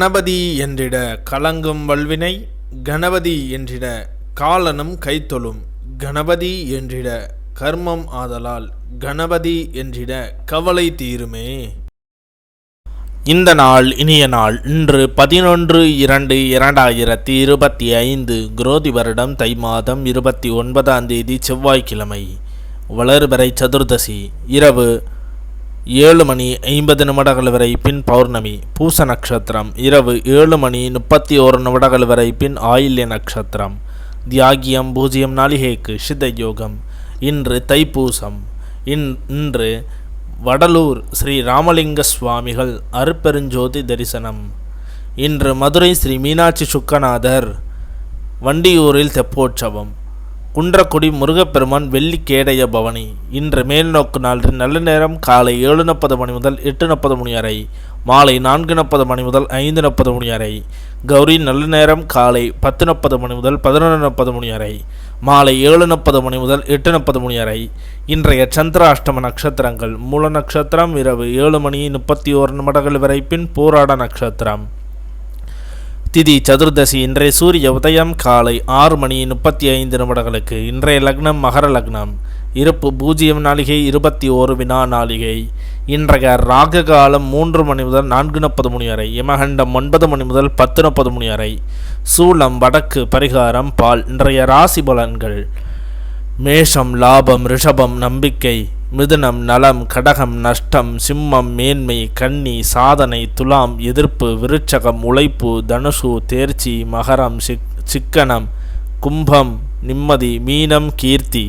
கணபதி என்றிட கலங்கும் வல்வினை கணபதி என்றிட காலனும் கைத்தொழும் கணபதி என்றிட கர்மம் ஆதலால் கணபதி என்றிட கவலை தீருமே. இந்த நாள் இனிய நாள் இன்று பதினொன்று இரண்டு இரண்டாயிரத்தி இருபத்தி ஐந்து குரோதி வருடம் தை மாதம் இருபத்தி ஒன்பதாம் தேதி செவ்வாய்க்கிழமை. வளர்பறை சதுர்தசி இரவு ஏழு மணி ஐம்பது நிமிடங்கள் வரை பின் பௌர்ணமி பூச நட்சத்திரம். இரவு ஏழு மணி முப்பத்தி ஓரு நிமிடங்கள் வரை பின் ஆயில்ய நட்சத்திரம். தியாகியம் பூஜ்ஜியம் நாளிகைக்கு சித்த யோகம் இன்று தைப்பூசம். இன் இன்று வடலூர் ஸ்ரீ ராமலிங்க சுவாமிகள் அருப்பெருஞ்சோதி தரிசனம். இன்று மதுரை ஸ்ரீ மீனாட்சி சுக்கநாதர் வண்டியூரில் தெப்போற்சவம். குன்றக்குடி முருகப்பெருமான் வெள்ளி கேடய பவனி. இன்று மேல்நோக்கு நாளில் நல்ல நேரம் காலை ஏழு முப்பது மணி முதல் எட்டு முப்பது மணி வரை மாலை நான்கு முப்பது மணி முதல் ஐந்து முப்பது மணி வரை கௌரி நல்ல நேரம் காலை பத்து முப்பது மணி முதல் பதினொன்று முப்பது மணி வரை மாலை ஏழு முப்பது மணி முதல் எட்டு முப்பது மணி வரை. இன்றைய சந்திராஷ்டம நட்சத்திரங்கள் மூல நட்சத்திரம் இரவு ஏழு மணி முப்பத்தி ஓரு நிமிடங்கள் வரை பின் போராட நட்சத்திரம். திதி சதுர்தசி இன்றைய சூரிய உதயம் காலை ஆறு மணி முப்பத்தி ஐந்து நிமிடங்களுக்கு. இன்றைய லக்னம் மகர லக்னம். இருப்பு பூஜ்ஜியம் நாளிகை இருபத்தி ஓரு வினா நாளிகை. இன்றைய ராக காலம் மூன்று மணி முதல் நான்கு முப்பது மணி வரை. இமகண்டம் ஒன்பது மணி முதல் பத்து முப்பது மணி வரை. சூலம் வடக்கு பரிகாரம் பால். இன்றைய ராசி பலன்கள். மேஷம் லாபம் ரிஷபம் நம்பிக்கை. மிதுனம் நலம் கடகம் நஷ்டம் சிம்மம் மேன்மை கன்னி சாதனை துலாம் எதிர்ப்பு விருட்சகம் உழைப்பு தனுசு தேர்ச்சி மகரம் சிக் சிக்கனம் கும்பம் நிம்மதி மீனம் கீர்த்தி.